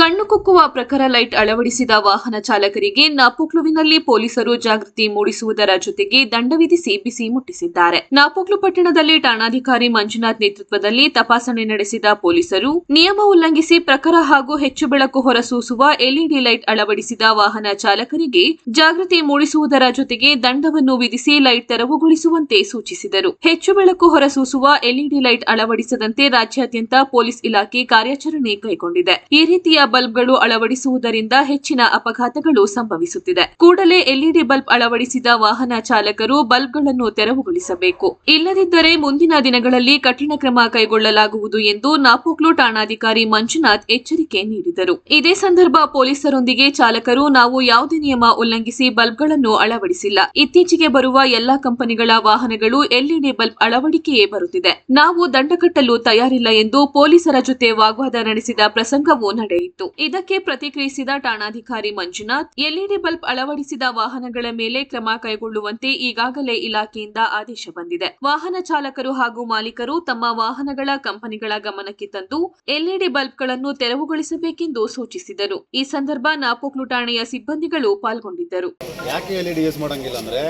ಕಣ್ಣು ಕುಕ್ಕುವ ಪ್ರಖರ ಲೈಟ್ ಅಳವಡಿಸಿದ ವಾಹನ ಚಾಲಕರಿಗೆ ನಾಪೋಕ್ಲುವಿನಲ್ಲಿ ಪೊಲೀಸರು ಜಾಗೃತಿ ಮೂಡಿಸುವುದರ ಜೊತೆಗೆ ದಂಡ ವಿಧಿಸಿ ಬಿಸಿ ಮುಟ್ಟಿಸಿದ್ದಾರೆ. ನಾಪೋಕ್ಲು ಪಟ್ಟಣದಲ್ಲಿ ಠಾಣಾಧಿಕಾರಿ ಮಂಜುನಾಥ್ ನೇತೃತ್ವದಲ್ಲಿ ತಪಾಸಣೆ ನಡೆಸಿದ ಪೊಲೀಸರು, ನಿಯಮ ಉಲ್ಲಂಘಿಸಿ ಪ್ರಖರ ಹಾಗೂ ಹೆಚ್ಚು ಬೆಳಕು ಹೊರಸೂಸುವ ಎಲ್ಇಡಿ ಲೈಟ್ ಅಳವಡಿಸಿದ ವಾಹನ ಚಾಲಕರಿಗೆ ಜಾಗೃತಿ ಮೂಡಿಸುವುದರ ಜೊತೆಗೆ ದಂಡವನ್ನು ವಿಧಿಸಿ ಲೈಟ್ ತೆರವುಗೊಳಿಸುವಂತೆ ಸೂಚಿಸಿದರು. ಹೆಚ್ಚು ಬೆಳಕು ಹೊರಸೂಸುವ ಎಲ್ಇಡಿ ಲೈಟ್ ಅಳವಡಿಸದಂತೆ ರಾಜ್ಯಾದ್ಯಂತ ಪೊಲೀಸ್ ಇಲಾಖೆ ಕಾರ್ಯಾಚರಣೆ ಕೈಗೊಂಡಿದೆ. ಈ ರೀತಿಯ ಬಲ್ಬ್ಗಳು ಅಳವಡಿಸುವುದರಿಂದ ಹೆಚ್ಚಿನ ಅಪಘಾತಗಳು ಸಂಭವಿಸುತ್ತಿದೆ. ಕೂಡಲೇ ಎಲ್ಇಡಿ ಬಲ್ಬ್ ಅಳವಡಿಸಿದ ವಾಹನ ಚಾಲಕರು ಬಲ್ಬ್ಗಳನ್ನು ತೆರವುಗೊಳಿಸಬೇಕು. ಇಲ್ಲದಿದ್ದರೆ ಮುಂದಿನ ದಿನಗಳಲ್ಲಿ ಕಠಿಣ ಕ್ರಮ ಕೈಗೊಳ್ಳಲಾಗುವುದು ಎಂದು ನಾಪೋಕ್ಲು ಠಾಣಾಧಿಕಾರಿ ಮಂಜುನಾಥ್ ಎಚ್ಚರಿಕೆ ನೀಡಿದರು. ಇದೇ ಸಂದರ್ಭ ಪೊಲೀಸರೊಂದಿಗೆ ಚಾಲಕರು ನಾವು ಯಾವುದೇ ನಿಯಮ ಉಲ್ಲಂಘಿಸಿ ಬಲ್ಬ್ಗಳನ್ನು ಅಳವಡಿಸಿಲ್ಲ. ಇತ್ತೀಚೆಗೆ ಬರುವ ಎಲ್ಲಾ ಕಂಪನಿಗಳ ವಾಹನಗಳು ಎಲ್ಇಡಿ ಬಲ್ಬ್ ಅಳವಡಿಕೆಯೇ ಬರುತ್ತಿದೆ. ನಾವು ದಂಡ ಕಟ್ಟಲು ತಯಾರಿಲ್ಲ ಎಂದು ಪೊಲೀಸರ ಜೊತೆ ವಾಗ್ವಾದ ನಡೆಸಿದ ಪ್ರಸಂಗವೂ ನಡೆಯಿತು. ಇದಕ್ಕೆ ಪ್ರತಿಕ್ರಿಯಿಸಿದ ಠಾಣಾಧಿಕಾರಿ ಮಂಜುನಾಥ್, ಎಲ್ಇಡಿ ಬಲ್ಬ್ ಅಳವಡಿಸಿದ ವಾಹನಗಳ ಮೇಲೆ ಕ್ರಮ ಕೈಗೊಳ್ಳುವಂತೆ ಈಗಾಗಲೇ ಇಲಾಖೆಯಿಂದ ಆದೇಶ ಬಂದಿದೆ. ವಾಹನ ಚಾಲಕರು ಹಾಗೂ ಮಾಲೀಕರು ತಮ್ಮ ವಾಹನಗಳ ಕಂಪನಿಗಳ ಗಮನಕ್ಕೆ ತಂದು ಎಲ್ಇಡಿ ಬಲ್ಬ್ಗಳನ್ನು ತೆರವುಗೊಳಿಸಬೇಕೆಂದು ಸೂಚಿಸಿದರು. ಈ ಸಂದರ್ಭ ನಾಪೋಕ್ಲು ಠಾಣೆಯ ಸಿಬ್ಬಂದಿಗಳು ಪಾಲ್ಗೊಂಡಿದ್ದರು. ಯಾಕೆ ಎಲ್ಇಡಿ ಯೂಸ್ ಮಾಡಂಗಿಲ್ಲ ಅಂದ್ರೆ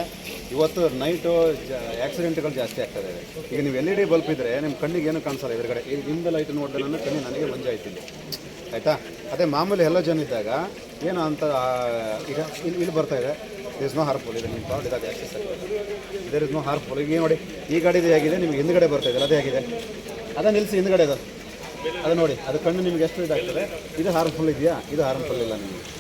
ಇವತ್ತು ನೈಟು ಆಕ್ಸಿಡೆಂಟ್ಗಳು ಜಾಸ್ತಿ ಆಗ್ತದೆ ಈಗ ನೀವು ಎಲ್ ಇ ಡಿ ಬಲ್ಪ್ ಇದ್ದರೆ ನಿಮ್ಮ ಕಣ್ಣಿಗೆ ಏನು ಕಾಣಿಸಲ್ಲ ಎದುರುಗಡೆ. ಹಿಂದೆ ಲೈಟ್ ನೋಡಿದ್ರೆ ಕಣ್ಣು ನನಗೆ ಮಂಜಾಯ್ತಿಲ್ಲ ಆಯಿತಾ? ಅದೇ ಮಾಮೂಲಿ ಎಲ್ಲ ಜನ ಇದ್ದಾಗ ಏನು ಅಂತ ಈಗ ಇಲ್ಲಿ ಇಲ್ಲಿ ಬರ್ತಾ ಇದೆ. ಇಸ್ ನೋ ಹಾರ್ಫುಲ್ ಇದೆ ನಿಮ್ಮ ಕಾರ್ಡ್ ಇದಾಗ access there is no harmful ಈಗ ನೋಡಿ, ಈ ಗಾಡಿದು ಹೇಗಿದೆ, ನಿಮಗೆ ಹಿಂದ್ಗಡೆ ಬರ್ತಾ ಇದೆ ಅದೇ ಹೇಗಿದೆ. ಅದೇ ನಿಲ್ಲಿಸಿ ಹಿಂದ್ಗಡೆ ಅದು. ಅದು ನೋಡಿ, ಅದು ಕಣ್ಣು ನಿಮ್ಗೆ ಎಷ್ಟು ಇದಾಗ್ತದೆ? ಇದು ಹಾರ್ಮ್ಫುಲ್ ಇದೆಯಾ? ಇದು ಹಾರ್ಮ್ಫುಲ್ ಇಲ್ಲ ನಿಮಗೆ.